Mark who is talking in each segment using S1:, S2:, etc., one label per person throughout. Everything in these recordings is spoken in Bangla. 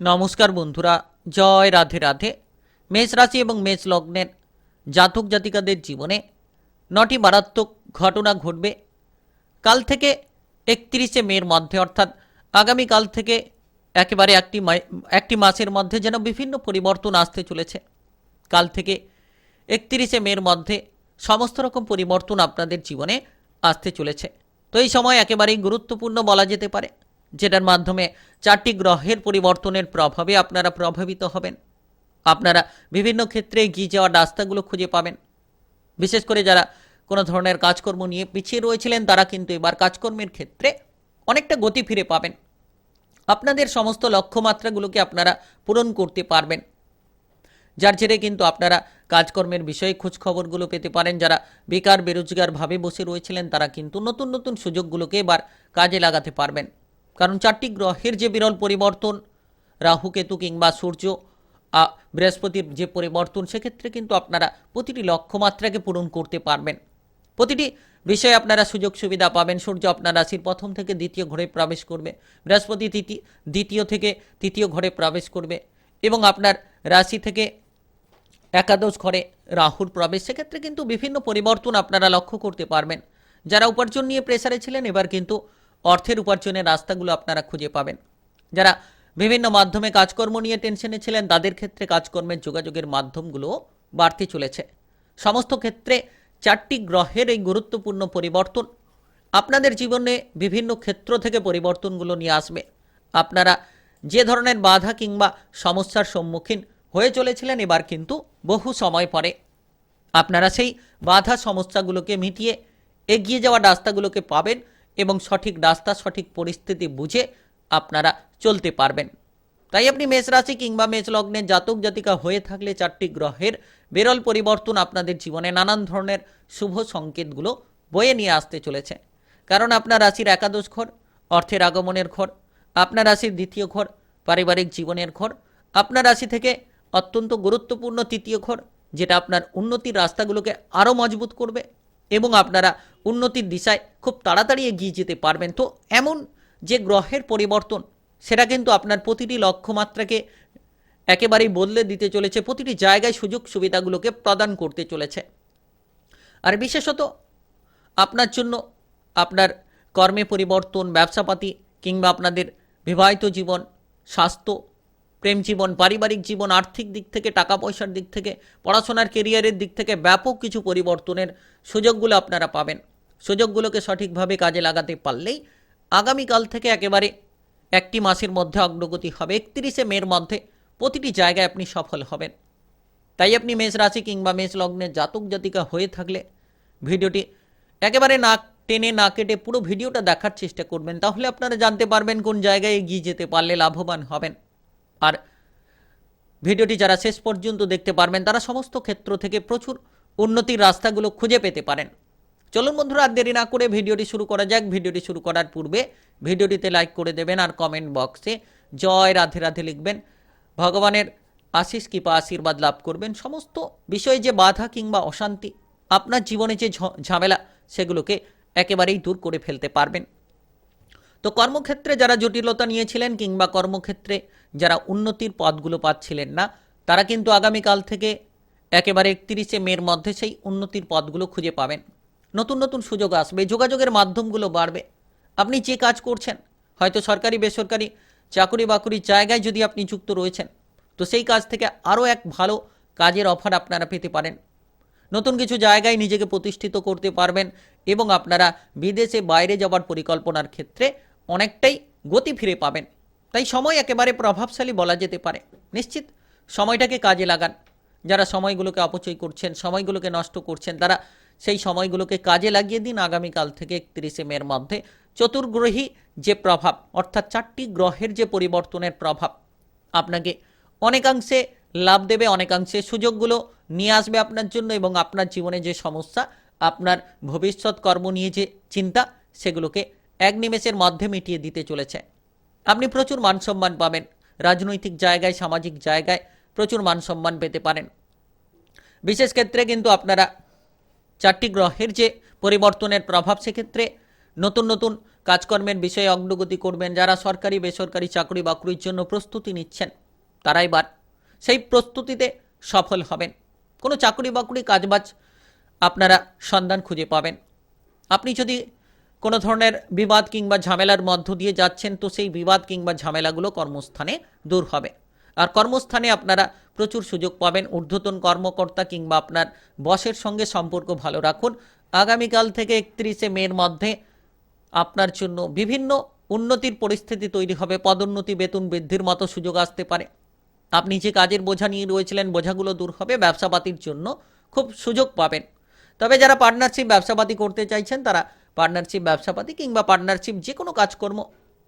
S1: নমস্কার বন্ধুরা, জয় রাধে রাধে। মেষ রাশি এবং মেষ লগ্নের জাতক জাতিকাদের জীবনে নটি মারাত্মক ঘটনা ঘটবে। কাল থেকে একত্রিশে মের মধ্যে, অর্থাৎ আগামীকাল থেকে একেবারে একটি একটি মাসের মধ্যে যেন বিভিন্ন পরিবর্তন আসতে চলেছে। কাল থেকে একত্রিশে মের মধ্যে সমস্ত রকম পরিবর্তন আপনাদের জীবনে আসতে চলেছে। তো এই সময় একেবারেই গুরুত্বপূর্ণ বলা যেতে পারে। যেটার মাধ্যমে চারটি গ্রহের পরিবর্তনের প্রভাবে আপনারা প্রভাবিত হবেন। আপনারা বিভিন্ন ক্ষেত্রে এগিয়ে যাওয়ার রাস্তাগুলো খুঁজে পাবেন। বিশেষ করে যারা কোনো ধরনের কাজকর্ম নিয়ে পিছিয়ে রয়েছিলেন, তারা কিন্তু এবার কাজকর্মের ক্ষেত্রে অনেকটা গতি ফিরে পাবেন। আপনাদের সমস্ত লক্ষ্যমাত্রাগুলোকে আপনারা পূরণ করতে পারবেন। যার জেরে কিন্তু আপনারা কাজকর্মের বিষয়ে খোঁজখবরগুলো পেতে পারেন। যারা বেকার, বেরোজগারভাবে বসে রয়েছিলেন, তারা কিন্তু নতুন নতুন সুযোগগুলোকে এবার কাজে লাগাতে পারবেন। কারণ চারটি গ্রহের যে বিরল পরিবর্তন রাহু কেতু কিংবা সূর্য বৃহস্পতির যে পরিবর্তন, সেক্ষেত্রে কিন্তু আপনারা প্রতিটি লক্ষ্যমাত্রাকে পূরণ করতে পারবেন। প্রতিটি বিষয়ে আপনারা সুযোগ সুবিধা পাবেন। সূর্য আপনার রাশির প্রথম থেকে দ্বিতীয় ঘরে প্রবেশ করবে, বৃহস্পতি দ্বিতীয় থেকে তৃতীয় ঘরে প্রবেশ করবে এবং আপনার রাশি থেকে একাদশ ঘরে রাহুর প্রবেশ। সেক্ষেত্রে কিন্তু বিভিন্ন পরিবর্তন আপনারা লক্ষ্য করতে পারবেন। যারা উপার্জন নিয়ে প্রেসারে ছিলেন, এবার কিন্তু অর্থের উপার্জনের রাস্তাগুলো আপনারা খুঁজে পাবেন। যারা বিভিন্ন মাধ্যমে কাজকর্ম নিয়ে টেনশনে ছিলেন, তাদের ক্ষেত্রে কাজকর্মের যোগাযোগের মাধ্যমগুলো বাড়তে চলেছে। সমস্ত ক্ষেত্রে চারটি গ্রহের এই গুরুত্বপূর্ণ পরিবর্তন আপনাদের জীবনে বিভিন্ন ক্ষেত্র থেকে পরিবর্তনগুলো নিয়ে আসবে। আপনারা যে ধরনের বাধা কিংবা সমস্যার সম্মুখীন হয়ে চলেছিলেন, এবার কিন্তু বহু সময় পরে আপনারা সেই বাধা সমস্যাগুলোকে মিটিয়ে এগিয়ে যাওয়া রাস্তাগুলোকে পাবেন। এবং সঠিক রাস্তা, সঠিক পরিস্থিতি বুঝে আপনারা চলতে পারবেন। তাই আপনি মেষ রাশি কিংবা মেষ লগ্নের জাতক, জাতিকা হয়ে থাকলে চারটি গ্রহের বিরল পরিবর্তন আপনাদের জীবনে নানান ধরনের শুভ সংকেতগুলো বয়ে নিয়ে আসতে চলেছে। কারণ আপনার রাশির একাদশ ঘর, অর্থের আগমনের ঘর, আপনার রাশির দ্বিতীয় ঘর, পারিবারিক জীবনের ঘর, আপনার রাশি থেকে অত্যন্ত গুরুত্বপূর্ণ তৃতীয় ঘর, যেটা আপনার উন্নতির রাস্তাগুলোকে আরও মজবুত করবে। এবং আপনারা উন্নতির দিশায় খুব তাড়াতাড়ি এগিয়ে যেতে পারবেন। তো এমন যে গ্রহের পরিবর্তন, সেটা কিন্তু আপনার প্রতিটি লক্ষ্যমাত্রাকে একেবারেই বদলে দিতে চলেছে, প্রতিটি জায়গায় সুযোগ সুবিধাগুলোকে প্রদান করতে চলেছে। আর বিশেষত আপনার জন্য আপনার কর্মে পরিবর্তন, ব্যবসাপাতি কিংবা আপনাদের বিবাহিত জীবন, স্বাস্থ্য প্রেম জীবন, পারিবারিক জীবন, আর্থিক দিক থেকে টাকা পয়সার দিক থেকে, পড়াশোনার কেরিয়ারের দিক থেকে ব্যাপক কিছু পরিবর্তনের সুযোগগুলো আপনারা পাবেন। সুযোগগুলোকে সঠিকভাবে কাজে লাগাতে পারলেই আগামীকাল থেকে একেবারে একটি মাসের মধ্যে অগ্রগতি হবে। একত্রিশে মের মধ্যে প্রতিটি জায়গায় আপনি সফল হবেন। তাই আপনি মেষ রাশি কিংবা মেষ লগ্নের জাতক জাতিকা হয়ে থাকলে ভিডিওটি একেবারে না টেনে, না কেটে পুরো ভিডিওটা দেখার চেষ্টা করবেন। তাহলে আপনারা জানতে পারবেন কোন জায়গায় এগিয়ে যেতে পারলে লাভবান হবেন। আর ভিডিওটি যারা শেষ পর্যন্ত দেখতে পারবেন, তারা সমস্ত ক্ষেত্র থেকে প্রচুর উন্নতির রাস্তাগুলো খুঁজে পেতে পারেন। চলুন বন্ধুরা, আর দেরি না করে ভিডিওটি শুরু করা যাক। ভিডিওটি শুরু করার পূর্বে ভিডিওটিতে লাইক করে দেবেন আর কমেন্ট বক্সে জয় রাধে রাধে লিখবেন। ভগবানের আশিস কৃপা আশীর্বাদ লাভ করবেন। সমস্ত বিষয়ে যে বাধা কিংবা অশান্তি, আপনার জীবনে যে ঝামেলা, সেগুলোকে একেবারেই দূর করে ফেলতে পারবেন। তো কর্মক্ষেত্রে যারা জটিলতা নিয়েছিলেন কিংবা কর্মক্ষেত্রে যারা উন্নতির পথগুলো পাচ্ছিলেন না, তারা কিন্তু আগামীকাল থেকে একেবারে একত্রিশে মের মধ্যে সেই উন্নতির পথগুলো খুঁজে পাবেন। নতুন নতুন সুযোগ আসবে, যোগাযোগের মাধ্যমগুলো বাড়বে। আপনি যে কাজ করছেন, হয়তো সরকারি, বেসরকারি চাকরি বাকরি জায়গায় যদি আপনি যুক্ত রয়েছেন, তো সেই কাজ থেকে আরও এক ভালো কাজের অফার আপনারা পেতে পারেন। নতুন কিছু জায়গায় নিজেকে প্রতিষ্ঠিত করতে পারবেন এবং আপনারা বিদেশে বাইরে যাওয়ার পরিকল্পনার ক্ষেত্রে অনেকটাই গতি ফিরে পাবেন। তাই সময় একেবারে প্রভাবশালী বলা যেতে পারে। নিশ্চিত, সময়টাকে কাজে লাগান। যারা সময়গুলোকে অপচয় করছেন, সময়গুলোকে নষ্ট করছেন, তারা সেই সময়গুলোকে কাজে লাগিয়ে দিন আগামীকাল থেকে একত্রিশে মের মধ্যে। চতুর্গ্রহী যে প্রভাব, অর্থাৎ চারটি গ্রহের যে পরিবর্তনের প্রভাব, আপনাকে অনেকাংশে লাভ দেবে, অনেকাংশে সুযোগগুলো নিয়ে আসবে আপনার জন্য এবং আপনার জীবনে যে সমস্যা, আপনার ভবিষ্যৎ কর্ম নিয়ে যে চিন্তা, সেগুলোকে এক নিমেষের মধ্যে মিটিয়ে দিতে চলেছে। আপনি প্রচুর মান সম্মান পাবেন। রাজনৈতিক জায়গায়, সামাজিক জায়গায় প্রচুর মান সম্মান পেতে পারেন। বিশেষ ক্ষেত্রে কিন্তু আপনারা চারটি গ্রহের যে পরিবর্তনের প্রভাব, সেক্ষেত্রে নতুন নতুন কাজকর্মের বিষয়ে অগ্রগতি করবেন। যারা সরকারি, বেসরকারি চাকরি বাকরির জন্য প্রস্তুতি নিচ্ছেন তারাই এবার সেই প্রস্তুতিতে সফল হবেন। কোনো চাকরি বাকরি কাজবাজ আপনারা সন্ধান খুঁজে পাবেন। আপনি যদি কোনো ধরনের বিবাদ কিংবা ঝামেলার মধ্য দিয়ে যাচ্ছেন তো সেই বিবাদ কিংবা ঝামেলাগুলো কর্মস্থানে দূর হবে। আর কর্মস্থানে আপনারা প্রচুর সুযোগ পাবেন। ঊর্ধ্বতন কর্মকর্তা কিংবা আপনার বসের সঙ্গে সম্পর্ক ভালো রাখুন। আগামীকাল থেকে একত্রিশে মের মধ্যে আপনার জন্য বিভিন্ন উন্নতির পরিস্থিতি তৈরি হবে। পদোন্নতি, বেতন বৃদ্ধির মতো সুযোগ আসতে পারে। আপনি যে কাজের বোঝা নিয়ে রয়েছিলেন, বোঝাগুলো দূর হবে। ব্যবসাপাতির জন্য খুব সুযোগ পাবেন। তবে যারা পার্টনারশিপ ব্যবসাপাতি করতে চাইছেন, তারা পার্টনারশিপ ব্যবসাপাতি কিংবা পার্টনারশিপ যে কোনো কাজকর্ম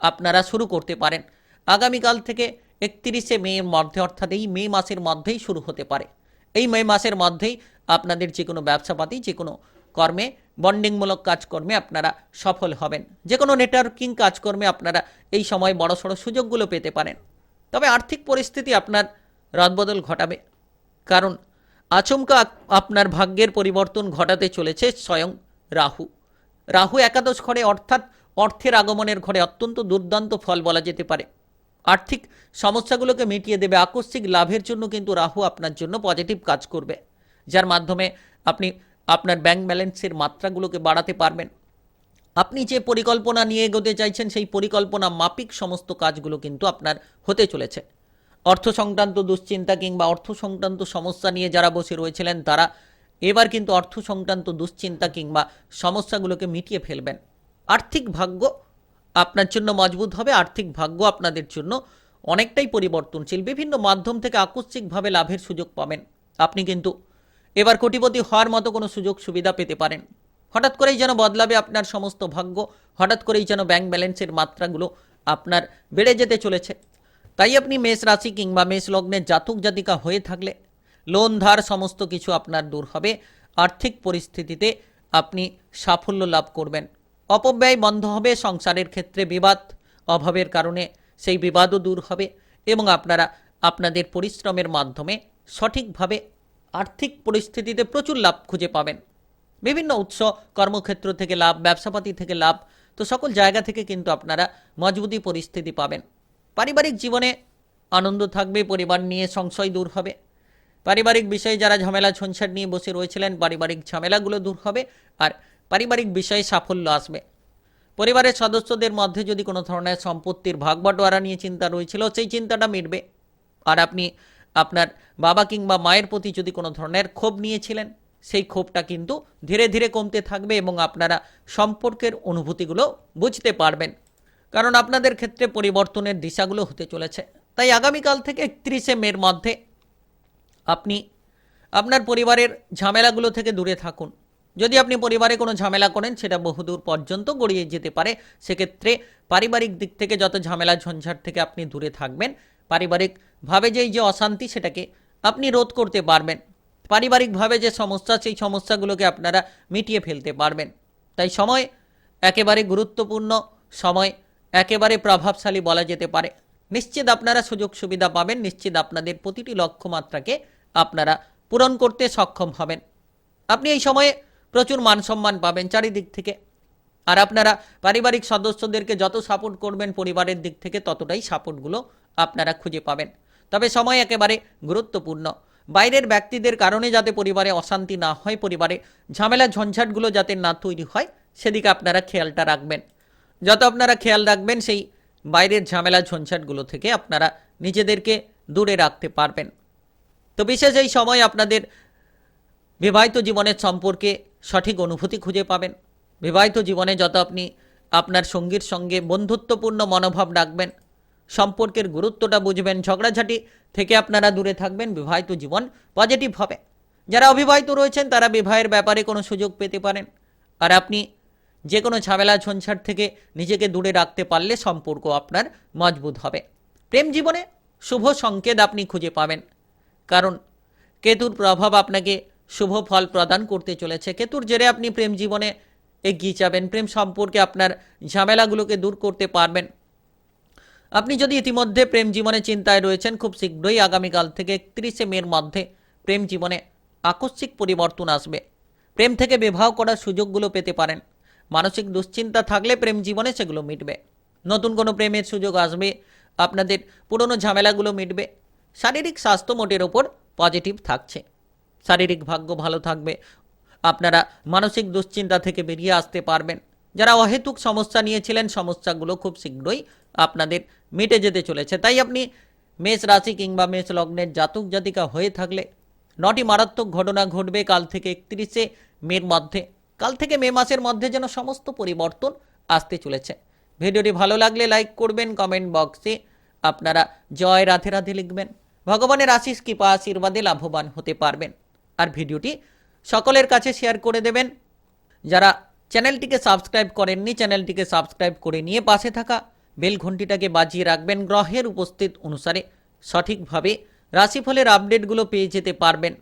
S1: আপনারা শুরু করতে পারেন। আগামীকাল থেকে একত্রিশে মের মধ্যে, অর্থাৎ এই মে মাসের মধ্যেই শুরু হতে পারে। এই মে মাসের মধ্যেই আপনাদের যে কোনো ব্যবসাপাতি যে কোনো কর্মে বন্ডিংমূলক কাজকর্মে আপনারা সফল হবেন। যে কোনো নেটওয়ার্কিং কাজকর্মে আপনারা এই সময় বড়সড় সুযোগগুলো পেতে পারেন। তবে আর্থিক পরিস্থিতি আপনার রদবদল ঘটাবে। কারণ আচমকা আপনার ভাগ্যের পরিবর্তন ঘটাতে চলেছে স্বয়ং রাহু। রাহু একাদশ ঘরে, অর্থাৎ অর্থের আগমনের ঘরে অত্যন্ত দুর্দান্ত ফল বলা যেতে পারে। আর্থিক সমস্যাগুলোকে মিটিয়ে দেবে আকস্মিক লাভের জন্য কিন্তু রাহু আপনার জন্য পজিটিভ কাজ করবে। যার মাধ্যমে আপনি আপনার ব্যাংক ব্যালেন্সের মাত্রাগুলোকে বাড়াতে পারবেন। আপনি যে পরিকল্পনা নিয়ে এগোতে চাইছেন, সেই পরিকল্পনা মাপিক সমস্ত কাজগুলো কিন্তু আপনার হতে চলেছে। অর্থ সংক্রান্ত দুশ্চিন্তা কিংবা অর্থ সংক্রান্ত সমস্যা নিয়ে যারা বসে রয়েছিলেন, তারা এবার কিন্তু অর্থ সংক্রান্ত দুশ্চিন্তা কিংবা সমস্যাগুলোকে মিটিয়ে ফেলবেন। আর্থিক ভাগ্য আপনার জন্য মজবুত হবে, আর্থিক ভাগ্য আপনাদের জন্য অনেকটাই পরিবর্তনশীল। বিভিন্ন মাধ্যম থেকে আকস্মিকভাবে লাভের সুযোগ পাবেন। আপনি কিন্তু এবার কোটিপতি হওয়ার মতো কোনো সুযোগ সুবিধা পেতে পারেন। হঠাৎ করেই যেন বদলাবে আপনার সমস্ত ভাগ্য, হঠাৎ করেই যেন ব্যাংক ব্যালেন্সের মাত্রাগুলো আপনার বেড়ে যেতে চলেছে। তাই আপনি মেষ রাশি কিংবা মেষ লগ্নের জাতক জাতিকা হয়ে থাকলে লোন ধার সমস্ত কিছু আপনার দূর হবে। আর্থিক পরিস্থিতিতে আপনি সাফল্য লাভ করবেন। অপব্যয় বন্ধ হবে, সংসারের ক্ষেত্রে বিবাদ অভাবের কারণে সেই বিবাদও দূর হবে এবং আপনারা আপনাদের পরিশ্রমের মাধ্যমে সঠিকভাবে আর্থিক পরিস্থিতিতে প্রচুর লাভ খুঁজে পাবেন। বিভিন্ন উৎস, কর্মক্ষেত্র থেকে লাভ, ব্যবসাপাতি থেকে লাভ, তো সকল জায়গা থেকে কিন্তু আপনারা মজবুতি পরিস্থিতি পাবেন। পারিবারিক জীবনে আনন্দ থাকবে, পরিবার নিয়ে সংশয় দূর হবে। পারিবারিক বিষয়ে যারা ঝামেলা ঝঞ্ঝাট নিয়ে বসে রয়েছিলেন, পারিবারিক ঝামেলাগুলো দূর হবে আর পারিবারিক বিষয়ে সাফল্য আসবে। পরিবারের সদস্যদের মধ্যে যদি কোনো ধরনের সম্পত্তির ভাগ বাটোয়ারা নিয়ে চিন্তা রয়েছিল, সেই চিন্তাটা মিটবে। আর আপনি আপনার বাবা কিংবা মায়ের প্রতি যদি কোনো ধরনের ক্ষোভ নিয়েছিলেন, সেই ক্ষোভটা কিন্তু ধীরে ধীরে কমতে থাকবে এবং আপনারা সম্পর্কের অনুভূতিগুলো বুঝতে পারবেন। কারণ আপনাদের ক্ষেত্রে পরিবর্তনের দিশাগুলো হতে চলেছে। তাই আগামীকাল থেকে একত্রিশে মের মধ্যে আপনি আপনার পরিবারের ঝামেলাগুলো থেকে দূরে থাকুন। যদি আপনি পরিবারে কোনো ঝামেলা করেন, সেটা বহুদূর পর্যন্ত গড়িয়ে যেতে পারে। সেক্ষেত্রে পারিবারিক দিক থেকে যত ঝামেলা ঝঞ্ঝাট থেকে আপনি দূরে থাকবেন, পারিবারিকভাবে যেই যে অশান্তি, সেটাকে আপনি রোধ করতে পারবেন। পারিবারিকভাবে যে সমস্যা, সেই সমস্যাগুলোকে আপনারা মিটিয়ে ফেলতে পারবেন। তাই সময় একেবারে গুরুত্বপূর্ণ, সময় একেবারে প্রভাবশালী বলা যেতে পারে। নিশ্চিত আপনারা সুযোগ সুবিধা পাবেন, নিশ্চিত আপনাদের প্রতিটি লক্ষ্যমাত্রাকে আপনারা পূরণ করতে সক্ষম হবেন। আপনি এই সময়ে প্রচুর মান সম্মান পাবেন চারিদিক থেকে। আর আপনারা পারিবারিক সদস্যদেরকে যত সাপোর্ট করবেন, পরিবারের দিক থেকে ততটাই সাপোর্টগুলো আপনারা খুঁজে পাবেন। তবে সময় একেবারে গুরুত্বপূর্ণ। বাইরের ব্যক্তিদের কারণে যাতে পরিবারে অশান্তি না হয়, পরিবারে ঝামেলা, ঝঞ্ঝাটগুলো যাতে না তৈরি হয়, সেদিকে আপনারা খেয়ালটা রাখবেন। যত আপনারা খেয়াল রাখবেন, সেই বাইরের ঝামেলা, ঝঞ্ঝাটগুলো থেকে আপনারা নিজেদেরকে দূরে রাখতে পারবেন। তো বিশেষ এই সময় আপনাদের বিবাহিত জীবনের সম্পর্কে সঠিক অনুভূতি খুঁজে পাবেন। বিবাহিত জীবনে যত আপনি আপনার সঙ্গীর সঙ্গে বন্ধুত্বপূর্ণ মনোভাব রাখবেন, সম্পর্কের গুরুত্বটা বুঝবেন, ঝগড়াঝাটি থেকে আপনারা দূরে থাকবেন, বিবাহিত জীবন পজিটিভ হবে। যারা অবিবাহিত রয়েছেন, তারা বিবাহের ব্যাপারে কোনো সুযোগ পেতে পারেন। আর আপনি যে কোনো ঝামেলা, ঝঞ্ঝাট থেকে নিজেকে দূরে রাখতে পারলে সম্পর্ক আপনার মজবুত হবে। প্রেম জীবনে শুভ সংকেত আপনি খুঁজে পাবেন। কারণ কেতুর প্রভাব আপনাকে শুভ ফল প্রদান করতে চলেছে। কেতুর জেরে আপনি প্রেম জীবনে এগিয়ে যাবেন। প্রেম সম্পর্কে আপনার ঝামেলাগুলোকে দূর করতে পারবেন। আপনি যদি ইতিমধ্যে প্রেম জীবনে চিন্তায় রয়েছেন, খুব শীঘ্রই আগামীকাল থেকে একত্রিশে মের মধ্যে প্রেম জীবনে আকস্মিক পরিবর্তন আসবে। প্রেম থেকে বিবাহ করার সুযোগগুলো পেতে পারেন। মানসিক দুশ্চিন্তা থাকলে প্রেম জীবনে সেগুলো মিটবে। নতুন কোনো প্রেমের সুযোগ আসবে, আপনাদের পুরনো ঝামেলাগুলো মিটবে শারীরিক স্বাস্থ্য মোটের ওপর পজিটিভ থাকছে। শারীরিক ভাগ্য ভালো থাকবে। আপনারা মানসিক দুশ্চিন্তা থেকে বেরিয়ে আসতে পারবেন। যারা অহেতুক সমস্যা নিয়েছিলেন, সমস্যাগুলো খুব শীঘ্রই আপনাদের মিটে যেতে চলেছে। তাই আপনি মেষ রাশি কিংবা মেষ লগ্নের জাতক জাতিকা হয়ে থাকলে নটি মারাত্মক ঘটনা ঘটবে কাল থেকে একত্রিশে মের মধ্যে। কাল থেকে মে মাসের মধ্যে যেন সমস্ত পরিবর্তন আসতে চলেছে। ভিডিওটি ভালো লাগলে লাইক করবেন, কমেন্ট বক্সে আপনারা জয় রাধে রাধে লিখবেন। ভগবানের আশিস কৃপা আশীর্বাদে লাভবান হতে পারবেন। আর ভিডিওটি সকলের কাছে শেয়ার করে দেবেন। যারা চ্যানেলটিকে সাবস্ক্রাইব করেননি, চ্যানেলটিকে সাবস্ক্রাইব করে নিয়ে পাশে থাকা বেল ঘন্টিটাকে বাজিয়ে রাখবেন। গ্রহের উপস্থিত অনুসারে সঠিকভাবে রাশিফলের আপডেটগুলো পেয়ে যেতে পারবেন।